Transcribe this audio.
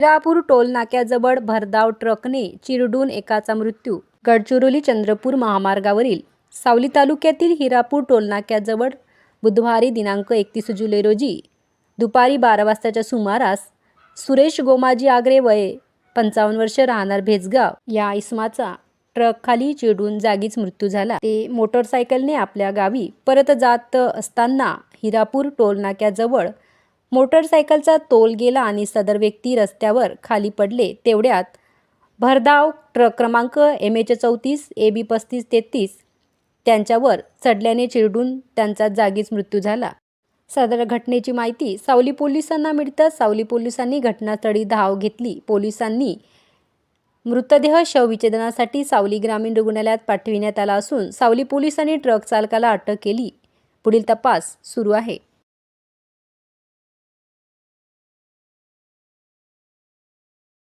Hirapur toll नाक्याजवळ भरधाव ट्रकने चिरडून एकाचा मृत्यू. गडचिरोली चंद्रपूर महामार्गावरील सावली तालुक्यातील हिरापूर टोलनाक्याजवळ बुधवारी दिनांक एकतीस जुलै रोजी दुपारी बारा वाजताच्या सुमारास सुरेश गोमाजी आगरे वय पंचावन्न वर्ष राहणार भेजगाव या इसमाचा ट्रक खाली चिडून जागीच मृत्यू झाला. ते मोटरसायकलने आपल्या गावी परत जात असताना हिरापूर टोलनाक्याजवळ मोटरसायकलचा तोल गेला आणि सदर व्यक्ती रस्त्यावर खाली पडले तेवढ्यात भरधाव ट्रक क्रमांक एम एच चौतीस ए बी पस्तीस तेहतीस त्यांच्यावर चढल्याने चिरडून त्यांचा जागीच मृत्यू झाला. सदर घटनेची माहिती सावली पोलिसांना मिळताच सावली पोलिसांनी घटनास्थळी धाव घेतली. पोलिसांनी मृतदेह शवविच्छेदनासाठी सावली ग्रामीण रुग्णालयात पाठविण्यात आला असून सावली पोलिसांनी ट्रक चालकाला अटक केली. पुढील तपास सुरू आहे.